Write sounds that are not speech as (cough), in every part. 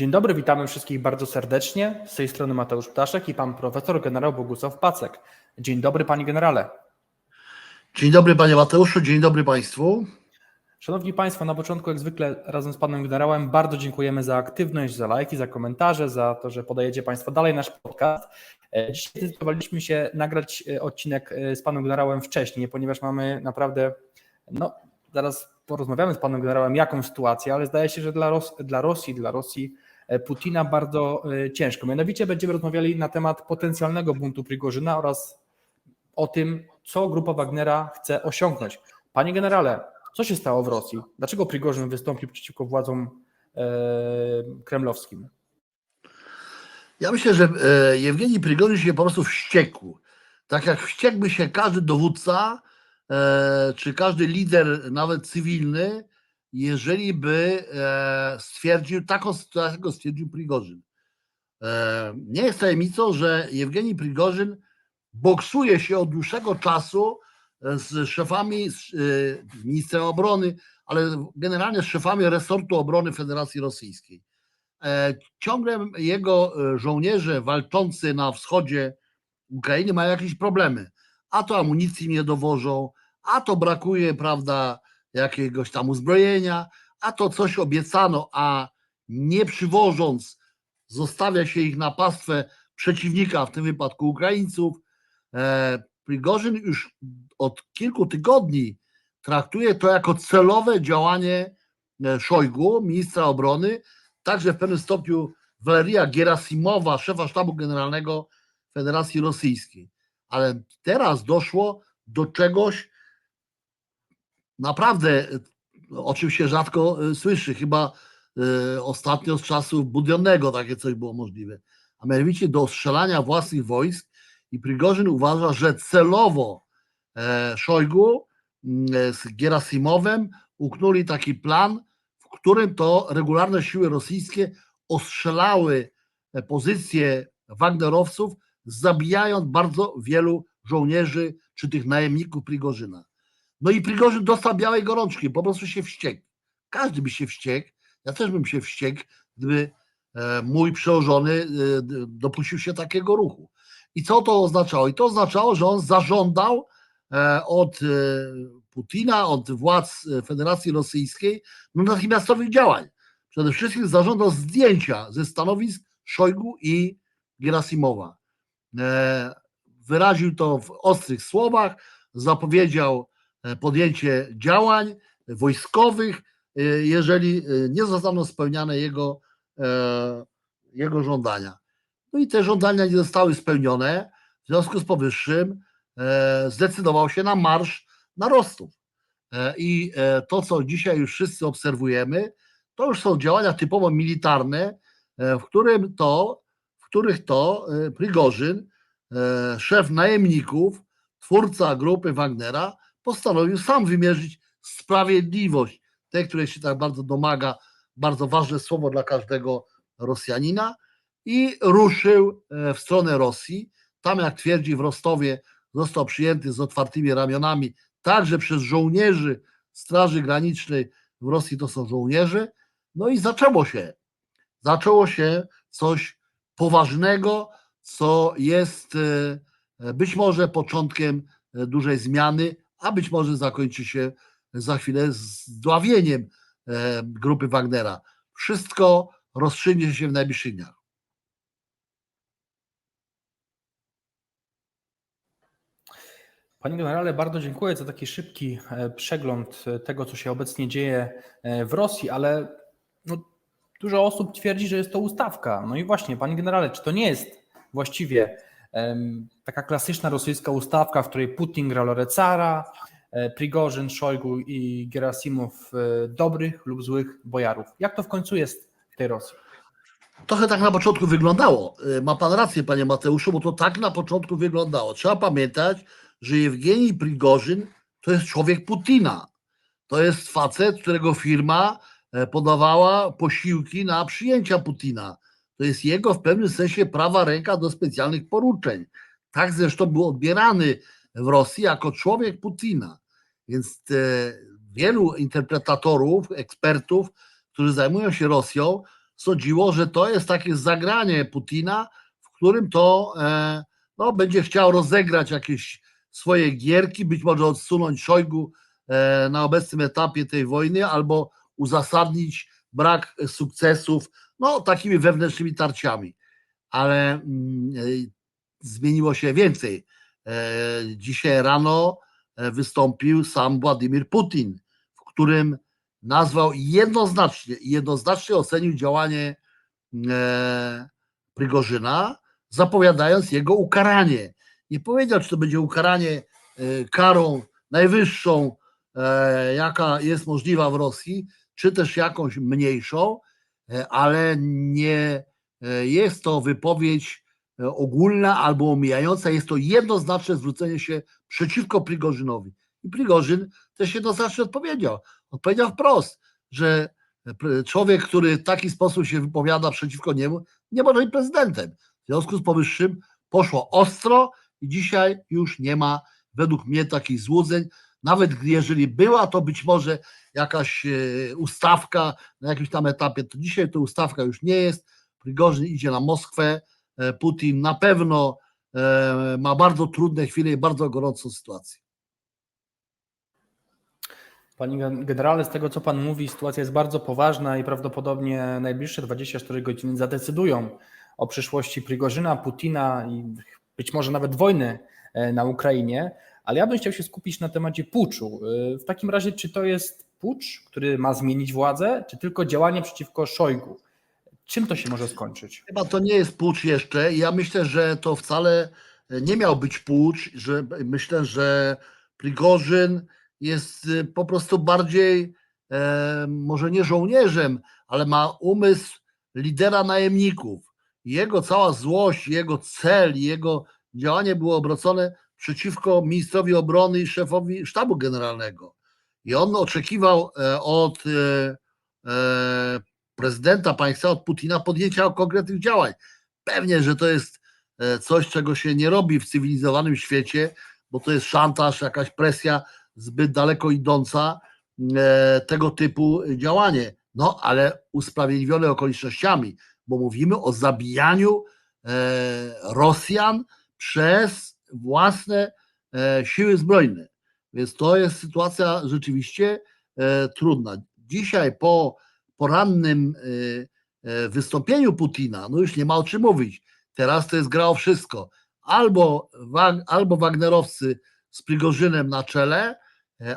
Dzień dobry, witamy wszystkich bardzo serdecznie. Z tej strony Mateusz Ptaszek i pan profesor generał Bogusław Pacek. Dzień dobry, panie generale. Dzień dobry panie Mateuszu, dzień dobry państwu. Szanowni Państwo, na początku, jak zwykle, razem z panem generałem, bardzo dziękujemy za aktywność, za lajki, za komentarze, za to, że podajecie Państwo dalej nasz podcast. E, Dzisiaj zdecydowaliśmy się nagrać e, odcinek e, z panem generałem wcześniej, ponieważ mamy naprawdę, no, zaraz porozmawiamy z panem generałem, jaką sytuację, ale zdaje się, że dla, Ros dla Rosji, dla Rosji Putina bardzo e, ciężko. Mianowicie będziemy rozmawiali na temat potencjalnego buntu Prigorzyna oraz o tym, co grupa Wagnera chce osiągnąć. Panie generale, co się stało w Rosji? Dlaczego Prigorzyn wystąpił przeciwko władzom e, kremlowskim? Ja myślę, że e, Jewgeni Prygorzyn się po prostu wściekł. Tak jak wściekłby się każdy dowódca, e, czy każdy lider, nawet cywilny, jeżeli by e, stwierdził, taką sytuację, stwierdził Prigorzyn. E, Nie jest tajemnicą, że Jewgeni Prigorzyn boksuje się od dłuższego czasu e, z szefami, z ministrem obrony, ale generalnie z szefami resortu obrony Federacji Rosyjskiej. Ciągle jego żołnierze walczący na wschodzie Ukrainy mają jakieś problemy. A to amunicji nie dowożą, a to brakuje, prawda, jakiegoś tam uzbrojenia, a to coś obiecano, a nie przywożąc, zostawia się ich na pastwę przeciwnika, w tym wypadku Ukraińców. E, Prigorzyn już od kilku tygodni traktuje to jako celowe działanie e, Szojgu, ministra obrony, także w pewnym stopniu Waleria Gerasimowa, szefa sztabu generalnego Federacji Rosyjskiej. Ale teraz doszło do czegoś naprawdę, o czym się rzadko e, słyszy, chyba e, ostatnio z czasów Budionnego takie coś było możliwe, a mianowicie do ostrzelania własnych wojsk i Prigorzyn uważa, że celowo e, Szojgu z Gerasimowem uknuli taki plan, w którym to regularne siły rosyjskie ostrzelały e, pozycje Wagnerowców, zabijając bardzo wielu żołnierzy czy tych najemników Prigorzyna. No i Prigorzyn dostał białej gorączki, po prostu się wściekł. Każdy by się wściekł, ja też bym się wściekł, gdyby e, mój przełożony e, dopuścił się takiego ruchu. I co to oznaczało? I to oznaczało, że on zażądał e, od Putina, od władz Federacji Rosyjskiej no, natychmiastowych działań. Przede wszystkim zażądał zdjęcia ze stanowisk Szojgu i Gerasimowa. Wyraził to w ostrych słowach, zapowiedział podjęcie działań wojskowych, e, jeżeli e, nie zostaną spełniane jego, e, jego żądania. No i te żądania nie zostały spełnione. W związku z powyższym e, zdecydował się na marsz na Rostów. E, I e, to, co dzisiaj już wszyscy obserwujemy, to już są działania typowo militarne, e, w którym to, w których to e, Prigorzyn, e, szef najemników, twórca grupy Wagnera, postanowił sam wymierzyć sprawiedliwość, tej, której się tak bardzo domaga, bardzo ważne słowo dla każdego Rosjanina, i ruszył e, w stronę Rosji. Tam, jak twierdzi w Rostowie, został przyjęty z otwartymi ramionami, także przez żołnierzy Straży Granicznej w Rosji to są żołnierze. No i zaczęło się. Zaczęło się coś poważnego, co jest e, być może początkiem e, dużej zmiany, a być może zakończy się za chwilę zdławieniem e, grupy Wagnera. Wszystko rozstrzygnie się w najbliższych dniach. Panie generale, bardzo dziękuję za taki szybki e, przegląd e, tego, co się obecnie dzieje w Rosji, ale no, dużo osób twierdzi, że jest to ustawka. No i właśnie, panie generale, czy to nie jest właściwie taka klasyczna rosyjska ustawka, w której Putin gra rolę e, Prigorzyn, Szojgu i Gerasimow e, dobrych lub złych bojarów? Jak to w końcu jest w tej Rosji? Trochę tak na początku wyglądało. Y, Ma pan rację, panie Mateuszu, bo to tak na początku wyglądało. Trzeba pamiętać, że Jewgenij Prigorzyn to jest człowiek Putina. To jest facet, którego firma e, podawała posiłki na przyjęcia Putina. To jest jego w pewnym sensie prawa ręka do specjalnych poruczeń. Tak zresztą był odbierany w Rosji jako człowiek Putina. Więc e, wielu interpretatorów, ekspertów, którzy zajmują się Rosją, sądziło, że to jest takie zagranie Putina, w którym to e, no, będzie chciał rozegrać jakieś swoje gierki, być może odsunąć Szojgu e, na obecnym etapie tej wojny, albo uzasadnić brak sukcesów no, takimi wewnętrznymi tarciami. Ale mm, e, zmieniło się więcej. E, Dzisiaj rano e, wystąpił sam Władimir Putin, w którym nazwał jednoznacznie, jednoznacznie ocenił działanie Prigorzyna, zapowiadając jego ukaranie. Nie powiedział, czy to będzie ukaranie karą najwyższą, jaka jest możliwa w Rosji, czy też jakąś mniejszą, e, ale nie e, jest to wypowiedź e, ogólna albo omijająca, jest to jednoznaczne zwrócenie się przeciwko Prigorzynowi. I Prigorzyn też jednoznacznie odpowiedział. Odpowiedział wprost, że człowiek, który w taki sposób się wypowiada przeciwko niemu, nie może być prezydentem. W związku z powyższym poszło ostro i dzisiaj już nie ma według mnie takich złudzeń. Nawet jeżeli była to być może jakaś e, ustawka na jakimś tam etapie, to dzisiaj to ustawka już nie jest. Prigorzyn idzie na Moskwę. e, Putin na pewno e, ma bardzo trudne chwile i bardzo gorącą sytuację. Panie generale, z tego co Pan mówi, sytuacja jest bardzo poważna i prawdopodobnie najbliższe 24 godziny zadecydują o przyszłości Prigorzyna, Putina i być może nawet wojny na Ukrainie. Ale ja bym chciał się skupić na temacie puczu. E, W takim razie, czy to jest pucz, który ma zmienić władzę, czy tylko działanie przeciwko Szojgu? Czym to się może skończyć? Chyba to nie jest pucz jeszcze. Ja myślę, że to wcale nie miał być pucz, że myślę, że Prigorzyn jest y, po prostu bardziej e, może nie żołnierzem, ale ma umysł lidera najemników. Jego cała złość, jego cel, jego działanie było obrócone przeciwko ministrowi obrony i szefowi sztabu generalnego. I on oczekiwał e, od e, e, prezydenta państwa, od Putina podjęcia konkretnych działań. Pewnie, że to jest coś, czego się nie robi w cywilizowanym świecie, bo to jest szantaż, jakaś presja zbyt daleko idąca, tego typu działanie. No, ale usprawiedliwione okolicznościami, bo mówimy o zabijaniu Rosjan przez własne e, siły zbrojne. Więc to jest sytuacja rzeczywiście e, trudna. Dzisiaj po porannym e, wystąpieniu Putina, no już nie ma o czym mówić. Teraz to jest gra o wszystko. Albo, albo Wagnerowcy z Prigorzynem na czele,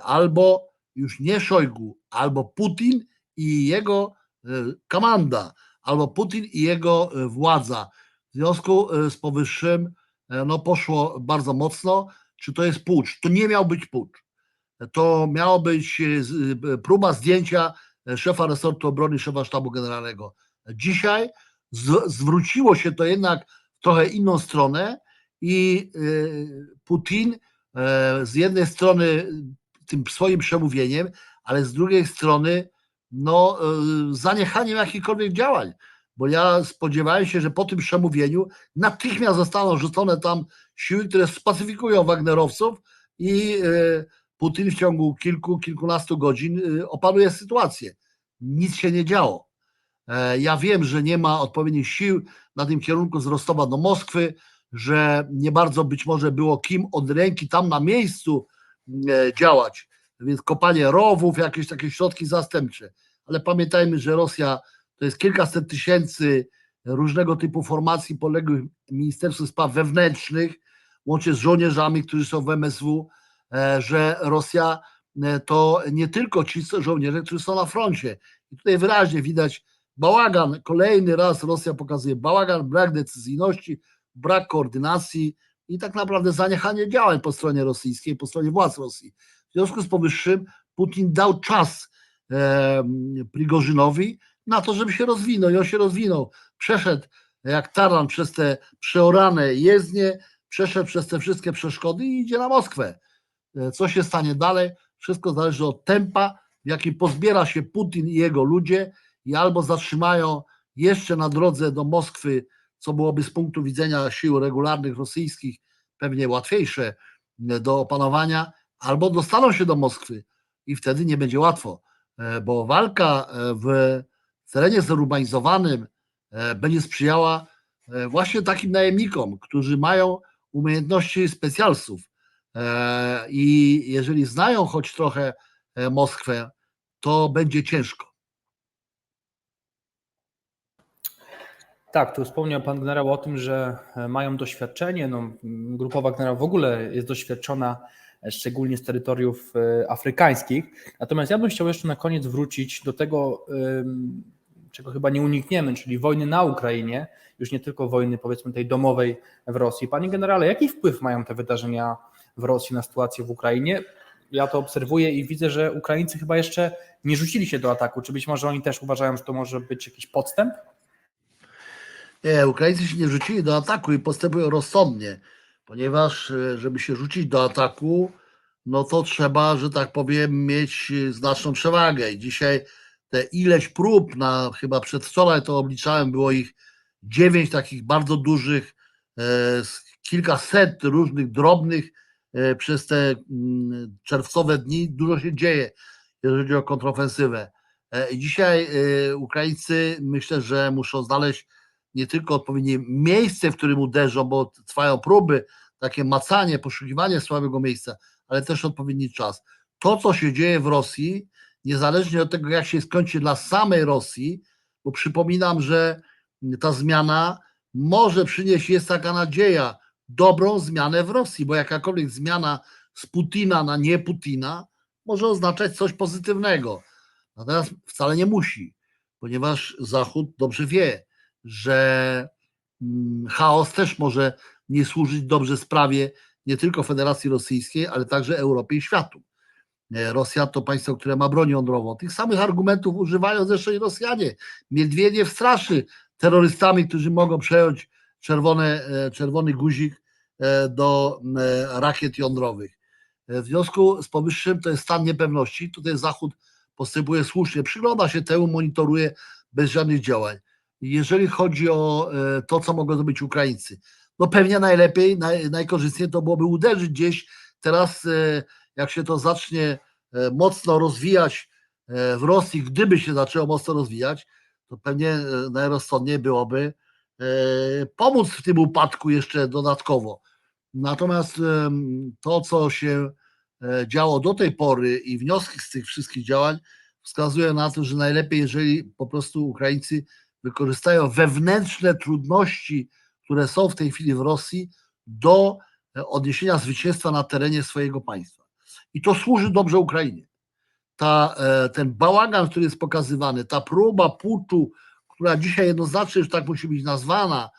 albo już nie Szojgu, albo Putin i jego komanda, albo Putin i jego władza. W związku z powyższym no poszło bardzo mocno. Czy to jest pucz? To nie miał być pucz. To miało być e, e, próba zdjęcia e, szefa resortu obrony, szefa sztabu generalnego. Dzisiaj zwróciło się to jednak w trochę inną stronę i e, Putin e, z jednej strony tym swoim przemówieniem, ale z drugiej strony no, e, zaniechaniem jakichkolwiek działań. Bo ja spodziewałem się, że po tym przemówieniu natychmiast zostaną rzucone tam siły, które spacyfikują Wagnerowców i e, Putin w ciągu kilku, kilkunastu godzin e, opanuje sytuację. Nic się nie działo. E, Ja wiem, że nie ma odpowiednich sił na tym kierunku z Rostowa do Moskwy, że nie bardzo być może było kim od ręki tam na miejscu e, działać, więc kopanie rowów, jakieś takie środki zastępcze. Ale pamiętajmy, że Rosja to jest kilkaset tysięcy różnego typu formacji poległych Ministerstwu Spraw Wewnętrznych, łącznie z żołnierzami, którzy są w MSW, e, że Rosja e, to nie tylko ci żołnierze, którzy są na froncie. I tutaj wyraźnie widać bałagan, kolejny raz Rosja pokazuje bałagan, brak decyzyjności, brak koordynacji i tak naprawdę zaniechanie działań po stronie rosyjskiej, po stronie władz Rosji. W związku z powyższym Putin dał czas e, Prigorzynowi na to, żeby się rozwinął i on się rozwinął. Przeszedł jak taran przez te przeorane jezdnie, przeszedł przez te wszystkie przeszkody i idzie na Moskwę. E, Co się stanie dalej? Wszystko zależy od tempa, w jakim pozbiera się Putin i jego ludzie i albo zatrzymają jeszcze na drodze do Moskwy, co byłoby z punktu widzenia sił regularnych rosyjskich pewnie łatwiejsze e, do opanowania, albo dostaną się do Moskwy i wtedy nie będzie łatwo, e, bo walka w, terenie zurbanizowanym e, będzie sprzyjała e, właśnie takim najemnikom, którzy mają umiejętności specjalsów. E, I jeżeli znają choć trochę Moskwę, to będzie ciężko. Tak, tu wspomniał pan generał o tym, że mają doświadczenie. No, grupowa generał w ogóle jest doświadczona, szczególnie z terytoriów afrykańskich. Natomiast ja bym chciał jeszcze na koniec wrócić do tego, czego chyba nie unikniemy, czyli wojny na Ukrainie, już nie tylko wojny powiedzmy tej domowej w Rosji. Panie generale, jaki wpływ mają te wydarzenia w Rosji na sytuację w Ukrainie? Ja to obserwuję i widzę, że Ukraińcy chyba jeszcze nie rzucili się do ataku. Czy być może oni też uważają, że to może być jakiś podstęp? Nie, Ukraińcy się nie rzucili do ataku i postępują rozsądnie, ponieważ e, żeby się rzucić do ataku, no to trzeba, że tak powiem, mieć e, znaczną przewagę. I dzisiaj te ileś prób, na chyba przedwczoraj to obliczałem, było ich dziewięć takich bardzo dużych, e, kilkaset różnych drobnych e, przez te mm, czerwcowe dni. Dużo się dzieje, jeżeli chodzi o kontrofensywę. E, dzisiaj Ukraińcy myślę, że muszą znaleźć nie tylko odpowiednie miejsce, w którym uderzą, bo trwają próby, takie macanie, poszukiwanie słabego miejsca, ale też odpowiedni czas. To, co się dzieje w Rosji, niezależnie od tego, jak się skończy dla samej Rosji, bo przypominam, że ta zmiana może przynieść, jest taka nadzieja, dobrą zmianę w Rosji, bo jakakolwiek zmiana z Putina na nie Putina może oznaczać coś pozytywnego. Natomiast wcale nie musi, ponieważ Zachód dobrze wie, że mm, chaos też może nie służyć dobrze sprawie nie tylko Federacji Rosyjskiej, ale także Europie i światu. E, Rosja to państwo, które ma broń jądrową. Tych samych argumentów używają zresztą i Rosjanie. Miedwiediew straszy terrorystami, którzy mogą przejąć czerwone, e, czerwony guzik e, do rakiet jądrowych. W związku z powyższym to jest stan niepewności. Tutaj Zachód postępuje słusznie, przygląda się temu, monitoruje bez żadnych działań. Jeżeli chodzi o to, co mogą zrobić Ukraińcy, no pewnie najlepiej, naj, najkorzystniej to byłoby uderzyć gdzieś teraz, jak się to zacznie e, mocno rozwijać e, w Rosji, gdyby się zaczęło mocno rozwijać, to pewnie e, najrozsądniej byłoby pomóc w tym upadku jeszcze dodatkowo. Natomiast to, co się działo do tej pory i wnioski z tych wszystkich działań wskazują na to, że najlepiej, jeżeli po prostu Ukraińcy wykorzystają wewnętrzne trudności, które są w tej chwili w Rosji, do odniesienia zwycięstwa na terenie swojego państwa. I to służy dobrze Ukrainie. Ta, e, ten bałagan, który jest pokazywany, ta próba puczu, która dzisiaj jednoznacznie już tak musi być nazwana,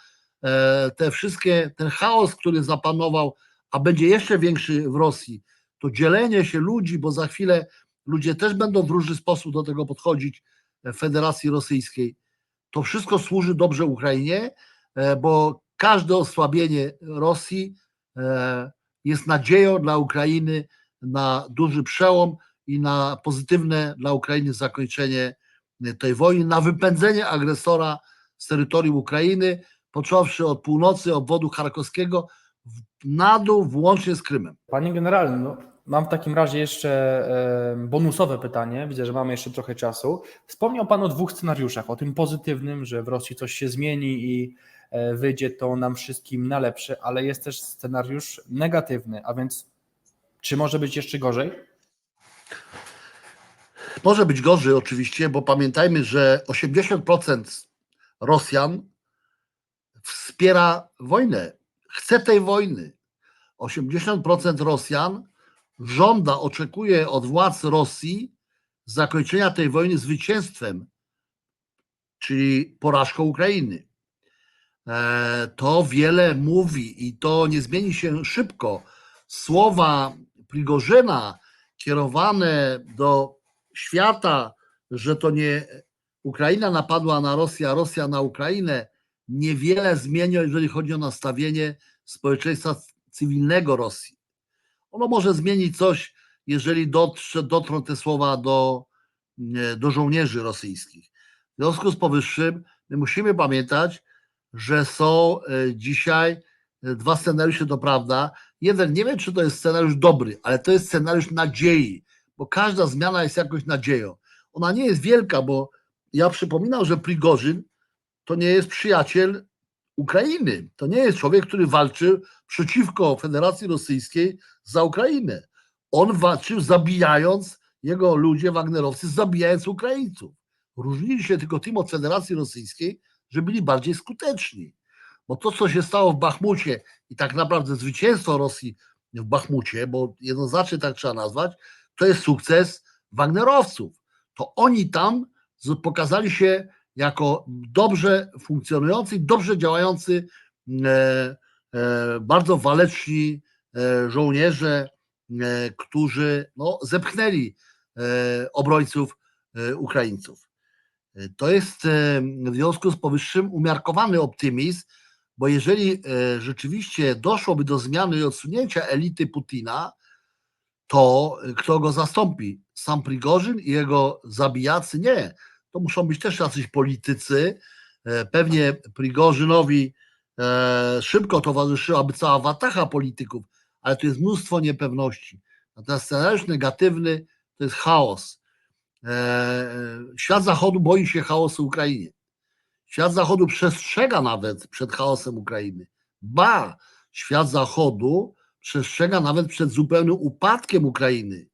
e, te wszystkie, ten chaos, który zapanował, a będzie jeszcze większy w Rosji, to dzielenie się ludzi, bo za chwilę ludzie też będą w różny sposób do tego podchodzić w Federacji Rosyjskiej. To wszystko służy dobrze Ukrainie, e, bo każde osłabienie Rosji e, jest nadzieją dla Ukrainy na duży przełom i na pozytywne dla Ukrainy zakończenie tej wojny, na wypędzenie agresora z terytorium Ukrainy, począwszy od północy obwodu charkowskiego na dół, włącznie z Krymem. Panie generale, no, mam w takim razie jeszcze bonusowe pytanie. Widzę, że mamy jeszcze trochę czasu. Wspomniał Pan o dwóch scenariuszach. O tym pozytywnym, że w Rosji coś się zmieni i e, wyjdzie to nam wszystkim na lepsze, ale jest też scenariusz negatywny, a więc czy może być jeszcze gorzej? Może być gorzej oczywiście, bo pamiętajmy, że 80% Rosjan wspiera wojnę, chce tej wojny. 80% Rosjan żąda, oczekuje od władz Rosji zakończenia tej wojny zwycięstwem, czyli porażką Ukrainy. E, To wiele mówi i to nie zmieni się szybko. Słowa Prigorzyna kierowane do świata, że to nie Ukraina napadła na Rosję, a Rosja na Ukrainę, niewiele zmienia, jeżeli chodzi o nastawienie społeczeństwa cywilnego Rosji. Ono może zmienić coś, jeżeli dotrze, dotrą te słowa do, do żołnierzy rosyjskich. W związku z powyższym my musimy pamiętać, że są e, dzisiaj e, dwa scenariusze, to prawda. Jeden, nie wiem, czy to jest scenariusz dobry, ale to jest scenariusz nadziei, bo każda zmiana jest jakąś nadzieją. Ona nie jest wielka, bo ja przypominam, że Prigorzyn to nie jest przyjaciel Ukrainy. To nie jest człowiek, który walczył przeciwko Federacji Rosyjskiej za Ukrainę. On walczył zabijając, jego ludzie, Wagnerowcy, zabijając Ukraińców. Różnili się tylko tym od Federacji Rosyjskiej, że byli bardziej skuteczni. Bo to, co się stało w Bachmucie i tak naprawdę zwycięstwo Rosji w Bachmucie, bo jednoznacznie tak trzeba nazwać, to jest sukces Wagnerowców. To oni tam pokazali się jako dobrze funkcjonujący, dobrze działający, e, e, bardzo waleczni e, żołnierze, którzy no, zepchnęli obrońców Ukraińców. To jest w związku z powyższym umiarkowany optymizm, bo jeżeli e, rzeczywiście doszłoby do zmiany i odsunięcia elity Putina, to e, kto go zastąpi? Sam Prigorzyn i jego zabijacy? Nie. To muszą być też jacyś politycy. E, Pewnie Prigorzynowi szybko towarzyszyłaby cała watacha polityków, ale tu jest mnóstwo niepewności. Natomiast scenariusz negatywny to jest chaos. Świat Zachodu boi się chaosu Ukrainie. Świat Zachodu przestrzega nawet przed chaosem Ukrainy. Ba, świat Zachodu przestrzega nawet przed zupełnym upadkiem Ukrainy,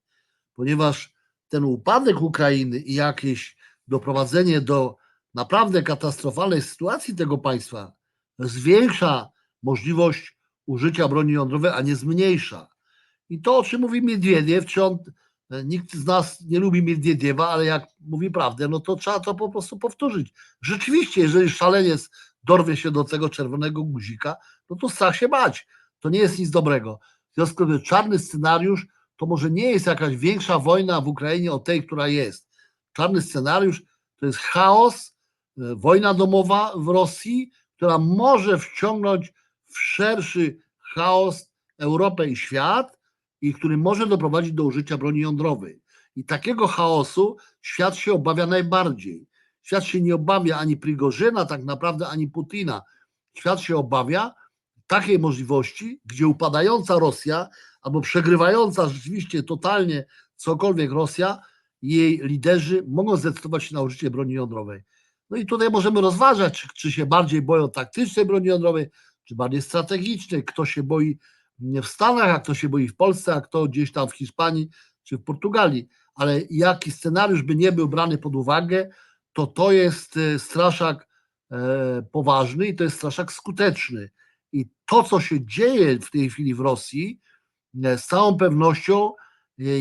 ponieważ ten upadek Ukrainy i jakieś doprowadzenie do naprawdę katastrofalnej sytuacji tego państwa zwiększa możliwość użycia broni jądrowej, a nie zmniejsza. I to, o czym mówi Miedwiediew, czy on, nikt z nas nie lubi Miedwiediewa, ale jak mówi prawdę, no to trzeba to po prostu powtórzyć. Rzeczywiście, jeżeli szaleniec dorwie się do tego czerwonego guzika, no to strach się bać. To nie jest nic dobrego. W związku z tym czarny scenariusz to może nie jest jakaś większa wojna w Ukrainie od tej, która jest. Czarny scenariusz to jest chaos, e, wojna domowa w Rosji, która może wciągnąć w szerszy chaos Europę i świat i który może doprowadzić do użycia broni jądrowej. I takiego chaosu świat się obawia najbardziej. Świat się nie obawia ani Prigorzyna, tak naprawdę, ani Putina. Świat się obawia takiej możliwości, gdzie upadająca Rosja albo przegrywająca rzeczywiście totalnie cokolwiek Rosja, jej liderzy mogą zdecydować się na użycie broni jądrowej. No i tutaj możemy rozważać, czy, czy się bardziej boją taktycznej broni jądrowej, czy bardziej strategicznej, kto się boi w Stanach, a kto się boi w Polsce, a kto gdzieś tam w Hiszpanii czy w Portugalii. Ale jaki scenariusz by nie był brany pod uwagę, to to jest e, straszak e, poważny i to jest straszak skuteczny. I to, co się dzieje w tej chwili w Rosji, e, z całą pewnością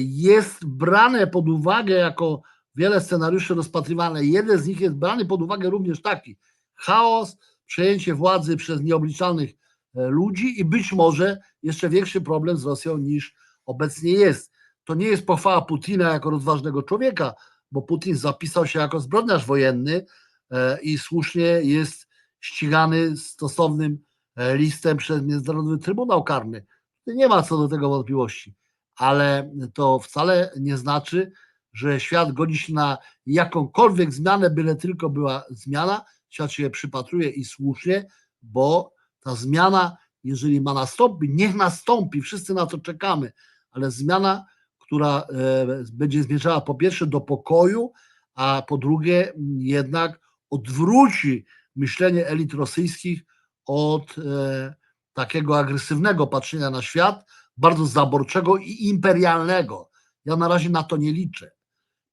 jest brane pod uwagę jako wiele scenariuszy rozpatrywane. Jeden z nich jest brany pod uwagę również taki chaos, przejęcie władzy przez nieobliczalnych ludzi i być może jeszcze większy problem z Rosją niż obecnie jest. To nie jest pochwała Putina jako rozważnego człowieka, bo Putin zapisał się jako zbrodniarz wojenny e, i słusznie jest ścigany stosownym e, listem przez Międzynarodowy Trybunał Karny. Nie ma co do tego wątpliwości, ale to wcale nie znaczy, że świat godzi się na jakąkolwiek zmianę, byle tylko była zmiana. Świat się przypatruje i słusznie, bo ta zmiana, jeżeli ma nastąpić, niech nastąpi, wszyscy na to czekamy, ale zmiana, która e, będzie zmierzała po pierwsze do pokoju, a po drugie jednak odwróci myślenie elit rosyjskich od e, takiego agresywnego patrzenia na świat, bardzo zaborczego i imperialnego. Ja na razie na to nie liczę,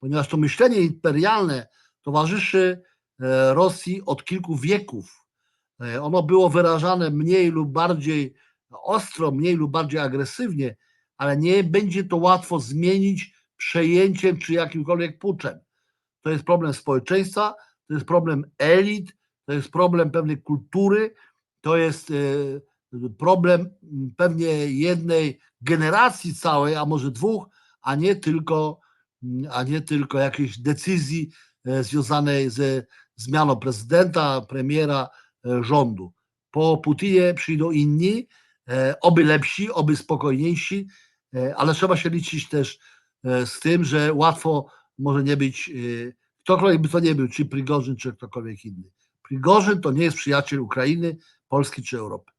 ponieważ to myślenie imperialne towarzyszy e, Rosji od kilku wieków. E, Ono było wyrażane mniej lub bardziej ostro, mniej lub bardziej agresywnie, ale nie będzie to łatwo zmienić przejęciem czy jakimkolwiek puczem. To jest problem społeczeństwa, to jest problem elit, to jest problem pewnej kultury, to jest e, problem pewnie jednej generacji całej, a może dwóch, a nie tylko, a nie tylko jakiejś decyzji e, związanej ze zmianą prezydenta, premiera, rządu. Po Putinie przyjdą inni, e, oby lepsi, oby spokojniejsi, e, ale trzeba się liczyć też e, z tym, że łatwo może nie być, e, ktokolwiek by to nie był, czy Prigorzyn, czy ktokolwiek inny. Prigorzyn to nie jest przyjaciel Ukrainy, Polski czy Europy.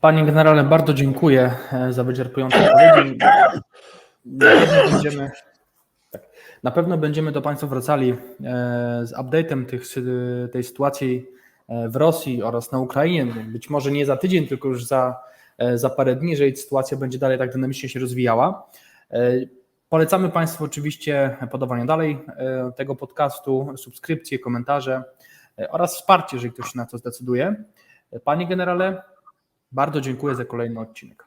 Panie generale, bardzo dziękuję e, za wyczerpujące odpowiedzi. (coughs) Będziemy, Na pewno będziemy do Państwa wracali e, z update'em tych, tej sytuacji e, w Rosji oraz na Ukrainie. Być może nie za tydzień, tylko już za, e, za parę dni, jeżeli sytuacja będzie dalej tak dynamicznie się rozwijała. Polecamy Państwu oczywiście podawanie dalej tego podcastu, subskrypcje, komentarze oraz wsparcie, jeżeli ktoś na to zdecyduje. Panie generale, bardzo dziękuję za kolejny odcinek.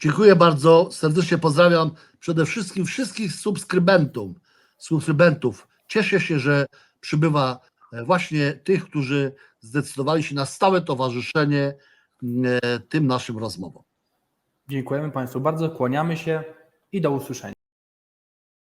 Dziękuję bardzo, serdecznie pozdrawiam przede wszystkim wszystkich subskrybentów. subskrybentów. Cieszę się, że przybywa e, właśnie tych, którzy zdecydowali się na stałe towarzyszenie e, tym naszym rozmowom. Dziękujemy Państwu bardzo, kłaniamy się i do usłyszenia.